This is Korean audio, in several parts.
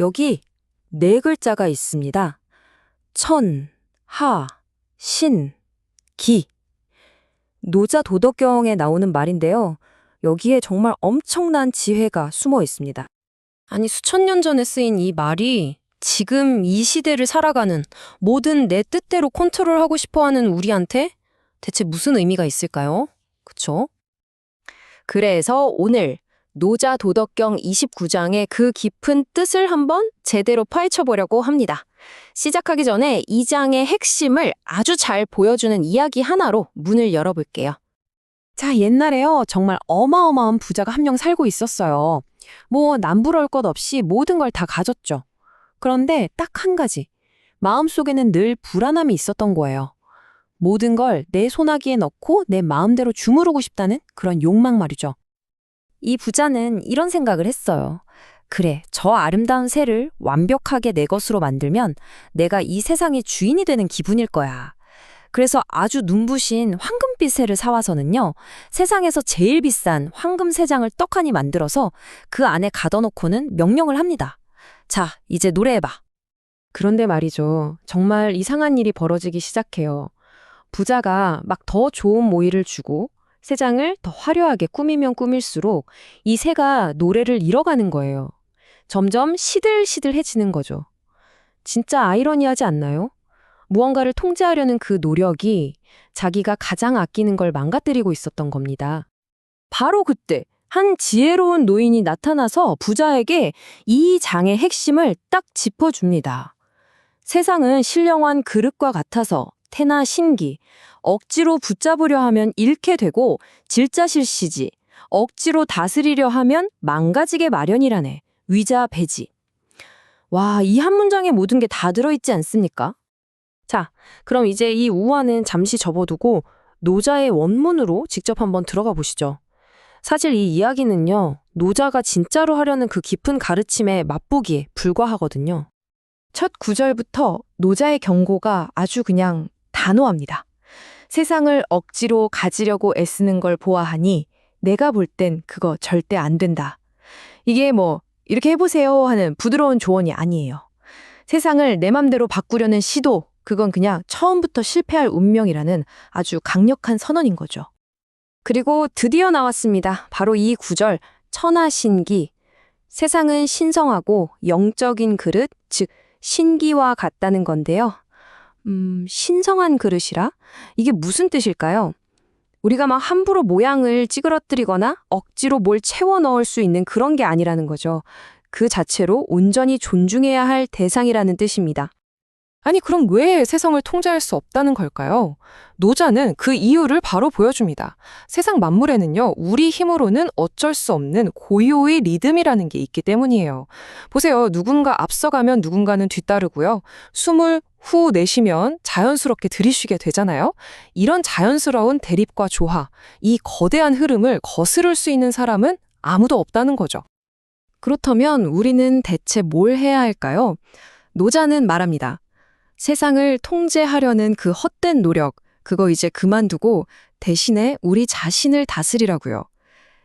여기 네 글자가 있습니다. 천, 하, 신, 기. 노자 도덕경에 나오는 말인데요. 여기에 정말 엄청난 지혜가 숨어 있습니다. 아니, 수천 년 전에 쓰인 이 말이 지금 이 시대를 살아가는 모든 내 뜻대로 컨트롤하고 싶어 하는 우리한테 대체 무슨 의미가 있을까요? 그쵸? 그래서 오늘 노자 도덕경 29장의 그 깊은 뜻을 한번 제대로 파헤쳐 보려고 합니다. 시작하기 전에 이 장의 핵심을 아주 잘 보여주는 이야기 하나로 문을 열어볼게요. 자, 옛날에요. 정말 어마어마한 부자가 한 명 살고 있었어요. 뭐 남부러울 것 없이 모든 걸 다 가졌죠. 그런데 딱 한 가지. 마음속에는 늘 불안함이 있었던 거예요. 모든 걸내 소나기에 넣고 내 마음대로 주무르고 싶다는 그런 욕망 말이죠. 이 부자는 이런 생각을 했어요. 그래, 저 아름다운 새를 완벽하게 내 것으로 만들면 내가 이 세상의 주인이 되는 기분일 거야. 그래서 아주 눈부신 황금빛 새를 사와서는요, 세상에서 제일 비싼 황금 세 장을 떡하니 만들어서 그 안에 가둬놓고는 명령을 합니다. 자, 이제 노래해봐. 그런데 말이죠. 정말 이상한 일이 벌어지기 시작해요. 부자가 막 더 좋은 모이를 주고 새 장을 더 화려하게 꾸미면 꾸밀수록 이 새가 노래를 잃어가는 거예요. 점점 시들시들해지는 거죠. 진짜 아이러니하지 않나요? 무언가를 통제하려는 그 노력이 자기가 가장 아끼는 걸 망가뜨리고 있었던 겁니다. 바로 그때 한 지혜로운 노인이 나타나서 부자에게 이 장의 핵심을 딱 짚어줍니다. 세상은 신령한 그릇과 같아서 태나 신기, 억지로 붙잡으려 하면 잃게 되고 질자실시지, 억지로 다스리려 하면 망가지게 마련이라네. 위자 배지. 와, 이 한 문장에 모든 게 다 들어있지 않습니까? 자, 그럼 이제 이 우화는 잠시 접어두고 노자의 원문으로 직접 한번 들어가 보시죠. 사실 이 이야기는요, 노자가 진짜로 하려는 그 깊은 가르침에 맛보기에 불과하거든요. 첫 구절부터 노자의 경고가 아주 그냥 단호합니다. 세상을 억지로 가지려고 애쓰는 걸 보아하니 내가 볼 땐 그거 절대 안 된다. 이게 뭐 이렇게 해보세요 하는 부드러운 조언이 아니에요. 세상을 내 맘대로 바꾸려는 시도, 그건 그냥 처음부터 실패할 운명이라는 아주 강력한 선언인 거죠. 그리고 드디어 나왔습니다. 바로 이 구절, 천하신기. 세상은 신성하고 영적인 그릇, 즉 신기와 같다는 건데요. 음, 신성한 그릇이라? 이게 무슨 뜻일까요? 우리가 막 함부로 모양을 찌그러뜨리거나 억지로 뭘 채워 넣을 수 있는 그런 게 아니라는 거죠. 그 자체로 온전히 존중해야 할 대상이라는 뜻입니다. 아니, 그럼 왜 세상을 통제할 수 없다는 걸까요? 노자는 그 이유를 바로 보여줍니다. 세상 만물에는요, 우리 힘으로는 어쩔 수 없는 고유의 리듬이라는 게 있기 때문이에요. 보세요. 누군가 앞서가면 누군가는 뒤따르고요. 숨을 후 내쉬면 자연스럽게 들이쉬게 되잖아요. 이런 자연스러운 대립과 조화, 이 거대한 흐름을 거스를 수 있는 사람은 아무도 없다는 거죠. 그렇다면 우리는 대체 뭘 해야 할까요? 노자는 말합니다. 세상을 통제하려는 그 헛된 노력, 그거 이제 그만두고 대신에 우리 자신을 다스리라고요.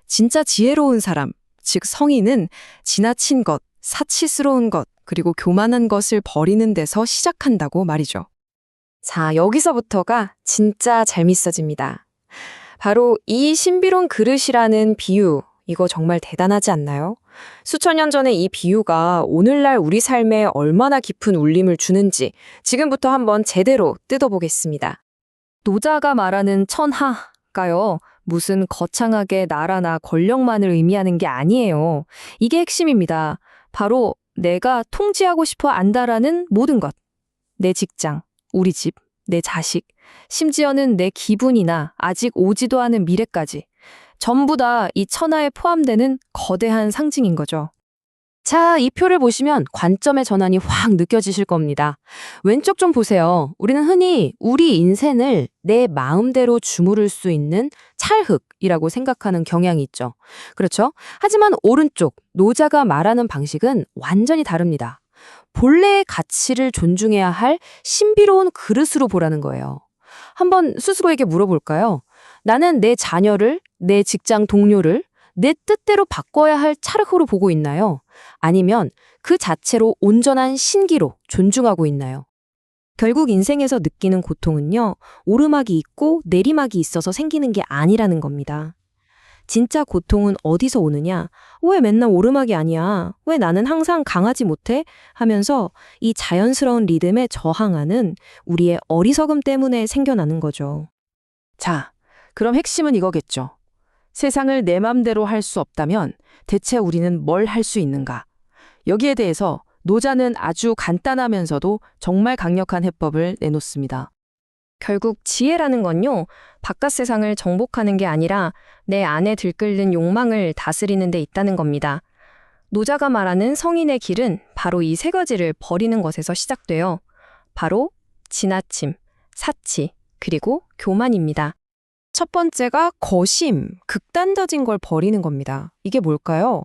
진짜 지혜로운 사람, 즉 성인은 지나친 것, 사치스러운 것, 그리고 교만한 것을 버리는 데서 시작한다고 말이죠. 자, 여기서부터가 진짜 재밌어집니다. 바로 이 신비로운 그릇이라는 비유, 이거 정말 대단하지 않나요? 수천 년 전에 이 비유가 오늘날 우리 삶에 얼마나 깊은 울림을 주는지 지금부터 한번 제대로 뜯어보겠습니다. 노자가 말하는 천하가요. 무슨 거창하게 나라나 권력만을 의미하는 게 아니에요. 이게 핵심입니다. 바로 내가 통제하고 싶어 안다라는 모든 것. 내 직장, 우리 집, 내 자식, 심지어는 내 기분이나 아직 오지도 않은 미래까지. 전부 다 이 천하에 포함되는 거대한 상징인 거죠. 자, 이 표를 보시면 관점의 전환이 확 느껴지실 겁니다. 왼쪽 좀 보세요. 우리는 흔히 우리 인생을 내 마음대로 주무를 수 있는 찰흙이라고 생각하는 경향이 있죠. 그렇죠? 하지만 오른쪽, 노자가 말하는 방식은 완전히 다릅니다. 본래의 가치를 존중해야 할 신비로운 그릇으로 보라는 거예요. 한번 스스로에게 물어볼까요? 나는 내 자녀를, 내 직장 동료를 내 뜻대로 바꿔야 할 차르흐로 보고 있나요? 아니면 그 자체로 온전한 신기로 존중하고 있나요? 결국 인생에서 느끼는 고통은요, 오르막이 있고 내리막이 있어서 생기는 게 아니라는 겁니다. 진짜 고통은 어디서 오느냐? 왜 맨날 오르막이 아니야? 왜 나는 항상 강하지 못해? 하면서 이 자연스러운 리듬에 저항하는 우리의 어리석음 때문에 생겨나는 거죠. 자, 그럼 핵심은 이거겠죠. 세상을 내 맘대로 할 수 없다면 대체 우리는 뭘 할 수 있는가? 여기에 대해서 노자는 아주 간단하면서도 정말 강력한 해법을 내놓습니다. 결국 지혜라는 건요, 바깥 세상을 정복하는 게 아니라 내 안에 들끓는 욕망을 다스리는 데 있다는 겁니다. 노자가 말하는 성인의 길은 바로 이 세 가지를 버리는 것에서 시작돼요. 바로 지나침, 사치, 그리고 교만입니다. 첫 번째가 거심, 극단적인 걸 버리는 겁니다. 이게 뭘까요?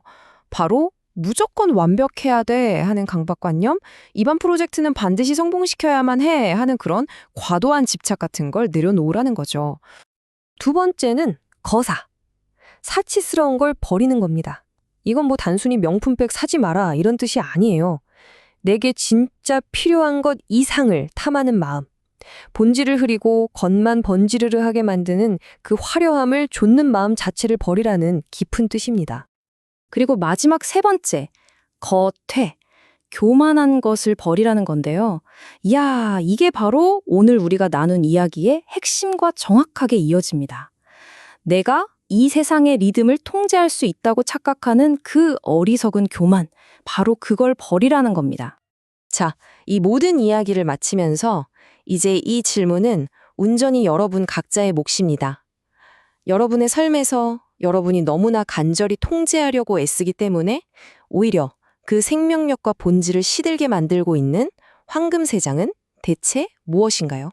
바로 무조건 완벽해야 돼 하는 강박관념, 이번 프로젝트는 반드시 성공시켜야만 해 하는 그런 과도한 집착 같은 걸 내려놓으라는 거죠. 두 번째는 거사. 사치스러운 걸 버리는 겁니다. 이건 뭐 단순히 명품백 사지 마라 이런 뜻이 아니에요. 내게 진짜 필요한 것 이상을 탐하는 마음. 본질을 흐리고 겉만 번지르르 하게 만드는 그 화려함을 좇는 마음 자체를 버리라는 깊은 뜻입니다. 그리고 마지막 세 번째, 거퇴. 교만한 것을 버리라는 건데요. 이야, 이게 바로 오늘 우리가 나눈 이야기의 핵심과 정확하게 이어집니다. 내가 이 세상의 리듬을 통제할 수 있다고 착각하는 그 어리석은 교만, 바로 그걸 버리라는 겁니다. 자, 이 모든 이야기를 마치면서 이제 이 질문은 온전히 여러분 각자의 몫입니다. 여러분의 삶에서 여러분이 너무나 간절히 통제하려고 애쓰기 때문에 오히려 그 생명력과 본질을 시들게 만들고 있는 황금 세장은 대체 무엇인가요?